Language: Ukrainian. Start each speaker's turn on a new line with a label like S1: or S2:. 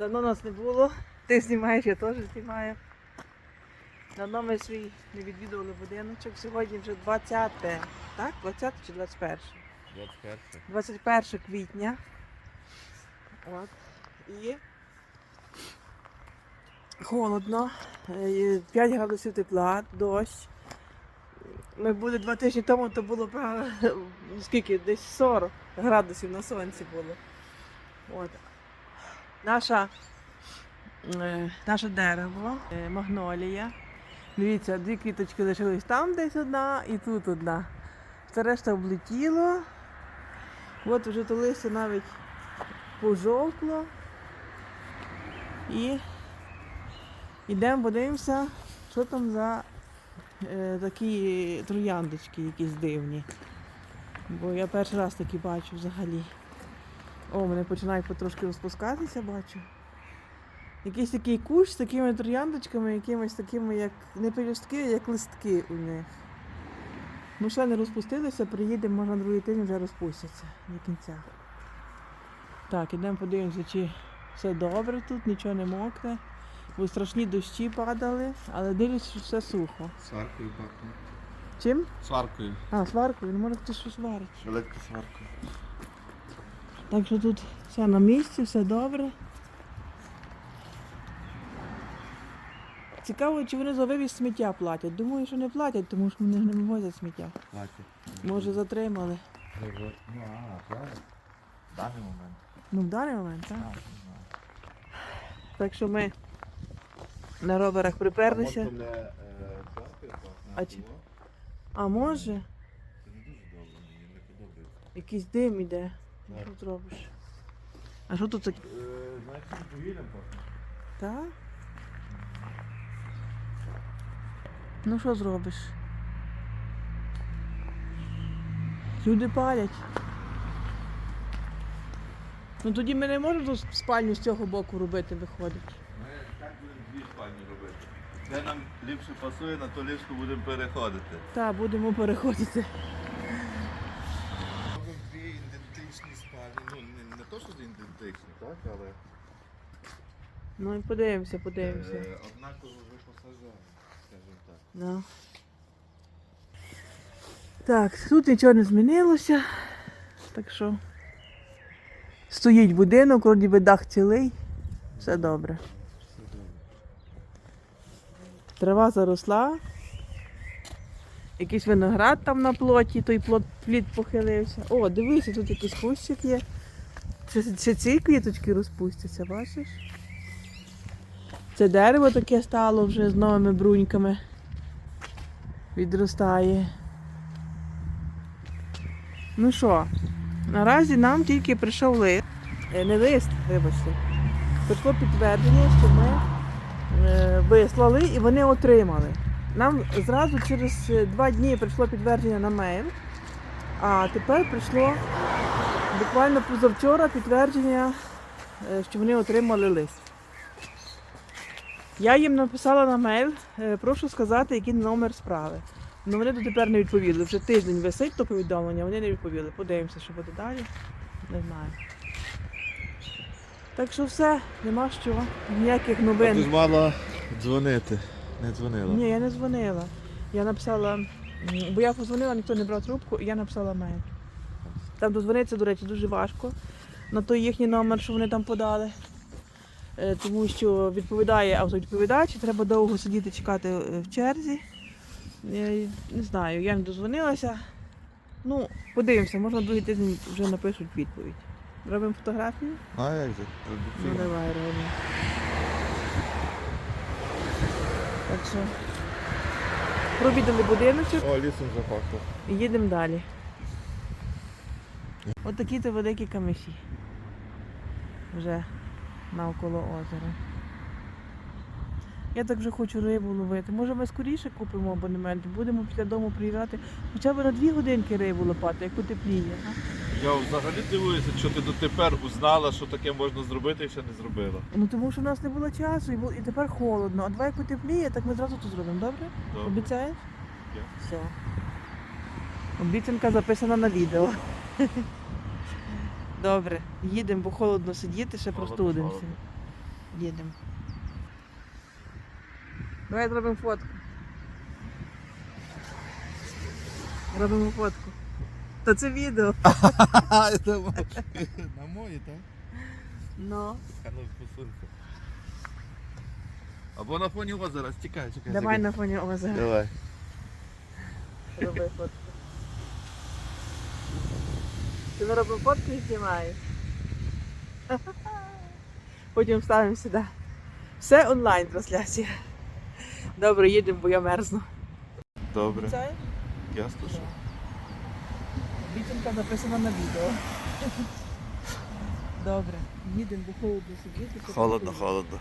S1: Давно нас не було. Ти знімаєш, я теж знімаю. Давно ми свій не відвідували будиночок. Сьогодні вже 20, так? 20 чи 21?
S2: 21.
S1: 21 квітня. От. І холодно, е, 5 градусів тепла, дощ. Ми були два тижні тому, то було скільки, десь 40 градусів на сонці було. От. Наша, е, наше дерево, е, магнолія. Дивіться, дві квіточки лишились там десь одна і тут одна. Все решта облетіло. От вже то листя навіть пожовкло. І йдемо подивимося, що там за е, такі трояндочки якісь дивні. Бо я перший раз такі бачу взагалі. О, вони починають потрошки розпускатися, бачу. Якийсь такий кущ з такими трояндочками, якимись такими, як не пелюстки, а як листки у них. Ну, ще не розпустилися, приїдемо, може на другий тиждень вже розпустяться до кінця. Так, ідемо подивимося, чи все добре тут, нічого не мокне. Бо страшні дощі падали, але дивлюсь, що все сухо.
S2: Сваркою пахне.
S1: Чим?
S2: Сваркою.
S1: А, сваркою, не може хтось щось варить.
S2: Електросваркою.
S1: Так що тут все на місці, все добре. Цікаво, чи вони за вивіз сміття платять. Думаю, що не платять, тому що вони ж не вивозять сміття.
S2: Платять.
S1: Може затримали.
S2: Ну, а, правильно. В даний момент.
S1: Ну, в даний момент, так.
S2: Так.
S1: Так що ми на роверах приперлися.
S2: А не, е,
S1: а чи- А може,
S2: Це не дуже добре, мені не подобається.
S1: якийсь дим іде. Ну. Що зробиш? А що тут таке?
S2: Що повільно пахне?
S1: Так? Ну що зробиш? Люди палять. Ну тоді ми не можемо тут спальню з цього боку робити, виходить.
S2: Ми так будемо дві спальні робити. Де нам ліпше пасує, на то ліжко будемо переходити.
S1: Так, будемо переходити.
S2: Робимо дві ідентичні спальні. Ну, не, не то, що ідентичні, так, але
S1: Ну і подивимося, подивимося.
S2: е, однаково вже пасажири, скажімо так.
S1: Да. Так, тут нічого не змінилося. Так що стоїть будинок, вроді би дах цілий. Все добре.
S2: Все добре.
S1: Трава заросла. Якийсь виноград там на плоті, той плод, плід похилився. О, дивися, тут якийсь кущик є. Ще, ці квіточки розпустяться, бачиш? Це дерево таке стало вже з новими бруньками. Відростає. Ну що, наразі нам тільки прийшов лист. Е, Не лист, вибачте. Прийшло підтвердження, що ми е, вислали і вони отримали. Нам зразу через е, два дні прийшло підтвердження на мейл, а тепер прийшло буквально позавчора підтвердження, е, що вони отримали лист. Я їм написала на мейл, е, прошу сказати, який номер справи. Ну вони дотепер не відповіли. Вже тиждень висить то повідомлення, вони не відповіли. Подивимося, що буде далі. Не знаю. Так що все, нема що, ніяких новин.
S2: Ти ж мала дзвонити. Не дзвонила.
S1: Ні, я не дзвонила. Я написала, бо я позвонила, ніхто не брав трубку, і я написала мейл. Там дозвонитися, до речі, дуже важко на той їхній номер, що вони там подали. Е, Тому що відповідає автовідповідач, і треба довго сидіти чекати е, в черзі. Не знаю, я не дозвонилася. Ну, подивимося, може на другий тиждень вже напишуть відповідь. Робимо фотографію?
S2: А як же?
S1: Ну давай робимо. Так що провідали будиночок
S2: О, лісом запахло.
S1: і їдемо далі. Ось такі то великі камиші. Вже навколо озера. Я так вже хочу рибу ловити. Може ми скоріше купимо абонемент, будемо після дому приїжджати. Хоча б на дві годинки рибу лопати, як потепліє.
S3: Я взагалі дивуюся, що ти дотепер узнала, що таке можна зробити і ще не зробила.
S1: Ну тому що в нас не було часу і, бу- і тепер холодно. А давай як потепліє, так ми зразу то зробимо, добре?
S3: Добре.
S1: Обіцяєш?
S3: Я.
S1: Все. Обіцянка записана на відео. Добре, їдемо, бо холодно сидіти, ще простудимося. Їдемо. Давай зробимо фотку. Робимо фотку. Та це відео.
S2: На мої, так?
S1: Ну.
S2: А ну. Або на фоні озера, чекай, чекай.
S1: Давай на фоні озера.
S2: Давай.
S1: Роби фотку. Ти ми робимо фотку і знімаєш. Потім вставимо сюди. Все онлайн трансляція. Добре, їдемо, бо я мерзну.
S2: Добре.
S1: Це
S2: Ясно, що.
S1: обіцянка записана на відео. Добре, їдемо, бо холодно сидіти.
S2: Холодно, холодно.